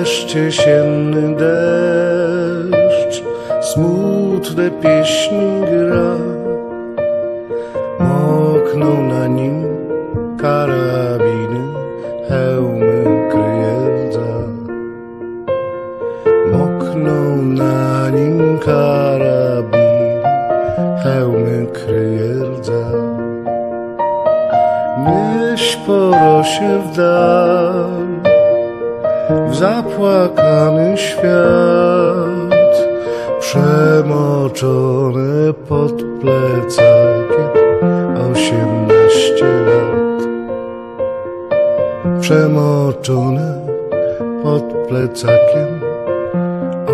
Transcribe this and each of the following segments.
Deszcz jesienny deszcz, smutne pieśni gra. Mokną na nim karabiny, hełmy kryje rdza. Mokną na nim karabiny, hełmy kryje rdza. Nieś porosie w dal, zapłakany świat, przemoczone pod plecakiem osiemnaście lat. Przemoczone pod plecakiem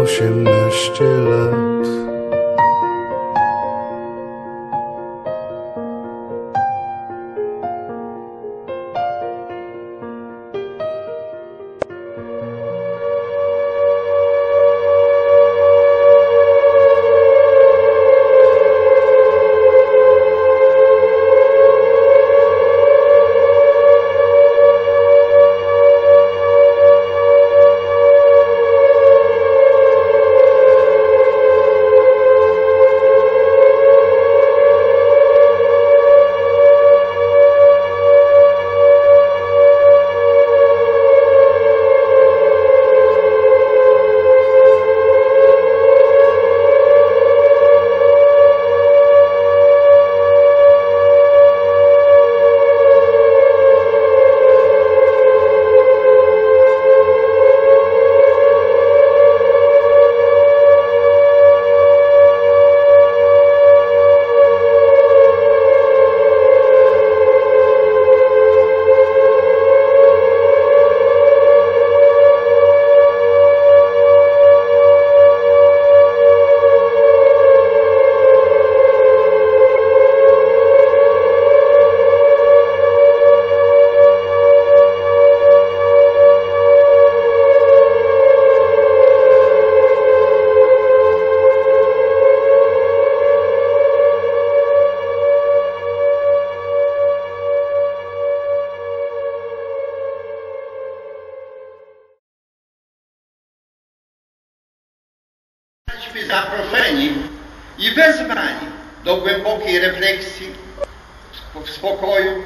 osiemnaście lat. Zaproszeni i wezwani do głębokiej refleksji, w spokoju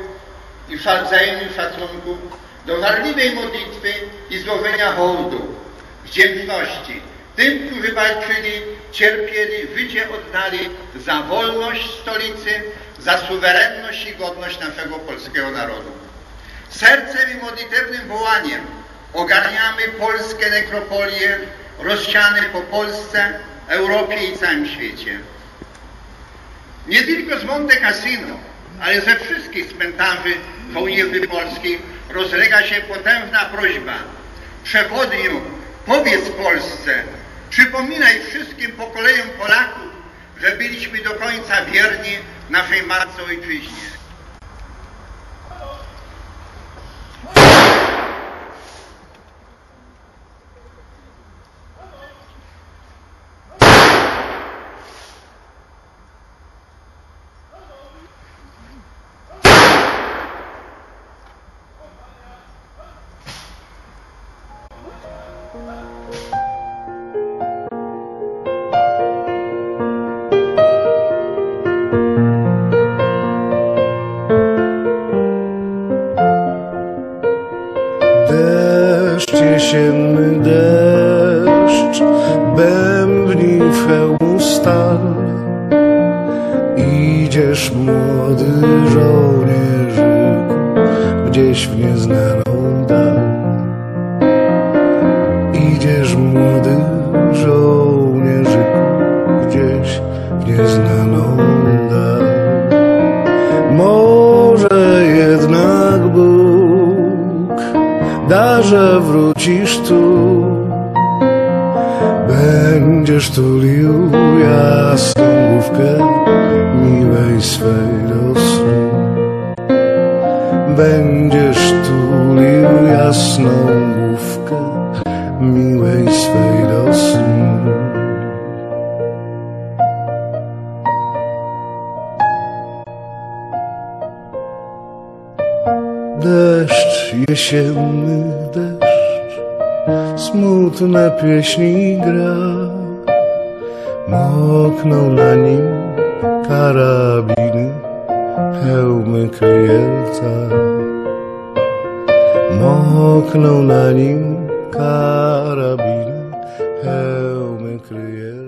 i wzajemnym szacunku, do żarliwej modlitwy i złożenia hołdu, wdzięczności tym, którzy walczyli, cierpieli, życie oddali za wolność stolicy, za suwerenność i godność naszego polskiego narodu. Sercem i modlitewnym wołaniem ogarniamy polskie nekropolie rozsiane po Polsce, Europie i całym świecie. Nie tylko z Monte Cassino, ale ze wszystkich cmentarzy żołnierzy polskich rozlega się potężna prośba. Przewodniu, powiedz Polsce, przypominaj wszystkim pokoleniom Polaków, że byliśmy do końca wierni naszej matce ojczyźnie. Deszcz jesienny deszcz Bębni w hełmu stal. Idziesz młody żołnierzyku Gdzieś w nieznaną dal. Idziesz młody żołnierzyku że wrócisz tu. Będziesz tulił jasną główkę miłej swej do snu Będziesz tulił jasną jesienny deszcz smutne pieśni gra. Mokną na nim karabiny, hełmy kryjelca. Mokną na nim karabiny, hełmy kryjelca.